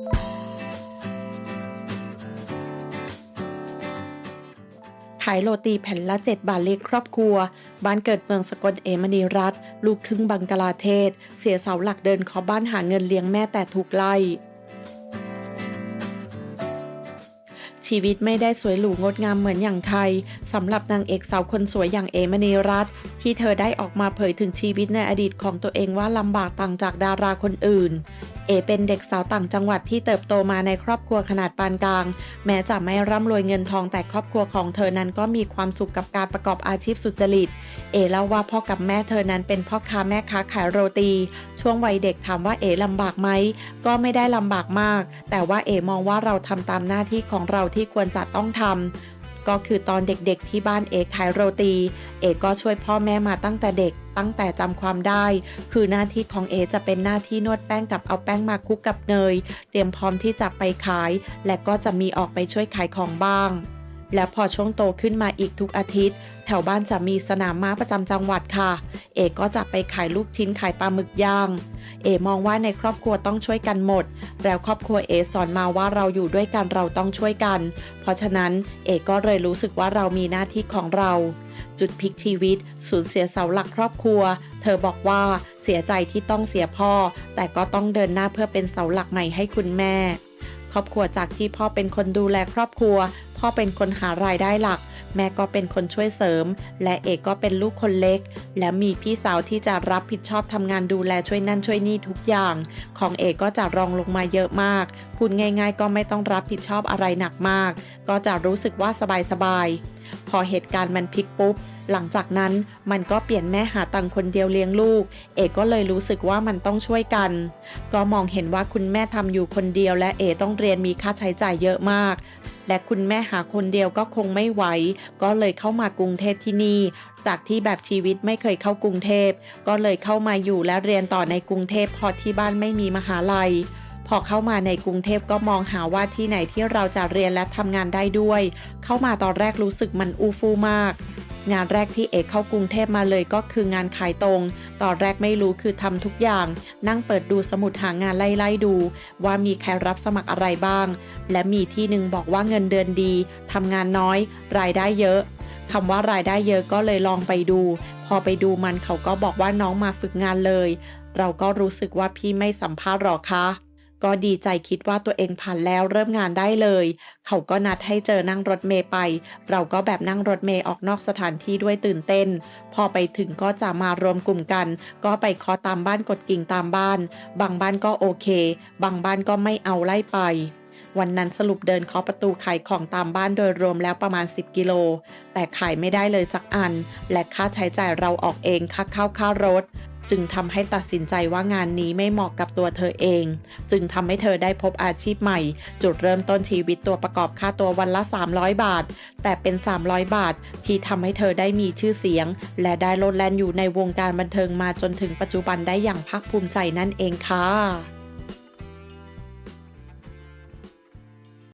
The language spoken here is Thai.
ขายโรตีแผ่นละ 7 บาทเลี้ยงครอบครัว บ้านเกิดเมืองสกลเอมณีรัตน์ลูกครึ่งบังกลาเทศ เสียเสาหลักเดินขอบ้านหาเงินเลี้ยงแม่แต่ถูกไล่ชีวิตไม่ได้สวยหรูงดงามเหมือนอย่างใครสำหรับนางเอกสาวคนสวยอย่างเอมณีรัตน์ที่เธอได้ออกมาเผยถึงชีวิตในอดีตของตัวเองว่าลำบากต่างจากดาราคนอื่น เอเป็นเด็กสาวต่างจังหวัดที่เติบโตมาในครอบครัวขนาดปานกลาง แม้จะไม่ร่ำรวยเงินทองแต่ครอบครัวของเธอนั้นก็มีความสุขกับการประกอบอาชีพสุจริต เอเล่าว่าพ่อกับแม่เธอนั้นเป็นพ่อค้าแม่ค้าขายโรตี ช่วงวัยเด็กถามว่าเอลำบากไหมก็ไม่ได้ลำบากมาก แต่ว่าเอมองว่าเราทำตามหน้าที่ของเราที่ควรจะต้องทำ ก็คือตอนเด็กๆที่บ้านเอขายโรตี เอก็ช่วยพ่อแม่มาตั้งแต่เด็ก ตั้งแต่จำความได้ คือหน้าที่ของเอจะเป็นหน้าที่นวดแป้งกับเอาแป้งมาคลุกกับเนย เตรียมพร้อมที่จะไปขาย และก็จะมีออกไปช่วยขายของบ้าง และพอช่วงโตขึ้นมาอีกทุกอาทิตย์ แถวบ้านจะมีสนามม้าประจำจังหวัดค่ะ เอกก็จะไปขายลูกชิ้นขายปลาหมึกย่าง เอมองว่าในครอบครัวต้องช่วยกันหมด แล้วครอบครัวเอสอนมาว่าเราอยู่ด้วยกันเราต้องช่วยกัน เพราะฉะนั้นเอกก็เลยรู้สึกว่าเรามีหน้าที่ของเรา จุดพลิกชีวิต สูญเสียเสาหลักครอบครัว เธอบอกว่าเสียใจที่ต้องเสียพ่อ แต่ก็ต้องเดินหน้าเพื่อเป็นเสาหลักใหม่ให้คุณแม่ ครอบครัวจากที่พ่อเป็นคนดูแลครอบครัว พ่อเป็นคนหารายได้หลัก แม่ก็เป็นคนช่วยเสริม และเอกก็เป็นลูกคนเล็ก และมีพี่สาวที่จะรับผิดชอบทำงานดูแลช่วยนั่นช่วยนี่ทุกอย่าง ของเอกก็จะรองลงมาเยอะมาก พูดง่าย ๆ ก็ไม่ต้องรับผิดชอบอะไรหนักมาก ก็จะรู้สึกว่าสบายๆ พอเหตุการณ์มันพลิกปุ๊บ หลังจากนั้นมันก็เปลี่ยนแม่หาตังคนเดียวเลี้ยงลูก เอกก็เลยรู้สึกว่ามันต้องช่วยกัน ก็มองเห็นว่าคุณแม่ทำอยู่คนเดียวและเอต้องเรียนมีค่าใช้จ่ายเยอะมาก และคุณแม่หาคนเดียวก็คงไม่ไหว ก็เลยเข้ามากรุงเทพที่นี่ จากที่แบบชีวิตไม่เคยเข้ากรุงเทพ ก็เลยเข้ามาอยู่และเรียนต่อในกรุงเทพเพอที่บ้านไม่มีมหาลัย พอเข้ามาในกรุงเทพก็มองหาว่าที่ไหนที่เราจะเรียนและทำงานได้ด้วย เข้ามาตอนแรกรู้สึกมันอูฟูมาก งานแรกที่เอกเข้ากรุงเทพมาเลยก็คืองานขายตรง ตอนแรกไม่รู้คือทำทุกอย่าง นั่งเปิดดูสมุดหางานไล่ๆดู ว่ามีใครรับสมัครอะไรบ้าง และมีที่หนึ่งบอกว่าเงินเดือนดีทำงานน้อย รายได้เยอะคำว่ารายได้เยอะก็เลยลองไปดู พอไปดูมันเขาก็บอกว่าน้องมาฝึกงานเลย เราก็รู้สึกว่าพี่ไม่สัมภาษณ์หรอคะ ก็ดีใจคิดว่าตัวเองผ่านแล้วเริ่มงานได้เลย เขาก็นัดให้เจอนั่งรถเมย์ไป เราก็แบบนั่งรถเมย์ออกนอกสถานที่ด้วยตื่นเต้น พอไปถึงก็จะมารวมกลุ่มกัน ก็ไปเคาะตามบ้านกดกิ่งตามบ้าน บางบ้านก็โอเค บางบ้านก็ไม่เอาไล่ไปวันนั้นสรุปเดินเคาะประตูขายของตามบ้านโดยรวมแล้วประมาณ 10 กิโล แต่ขายไม่ได้เลยสักอัน และค่าใช้จ่ายเราออกเองค่าข้าวค่ารถ จึงทำให้ตัดสินใจว่างานนี้ไม่เหมาะกับตัวเธอเอง จึงทำให้เธอได้พบอาชีพใหม่ จุดเริ่มต้นชีวิตตัวประกอบค่าตัววันละ 300 บาท แต่เป็น 300 บาท ที่ทำให้เธอได้มีชื่อเสียง และได้โลดแล่นอยู่ในวงการบันเทิงมาจนถึงปัจจุบันได้อย่างภาคภูมิใจนั่นเองค่ะ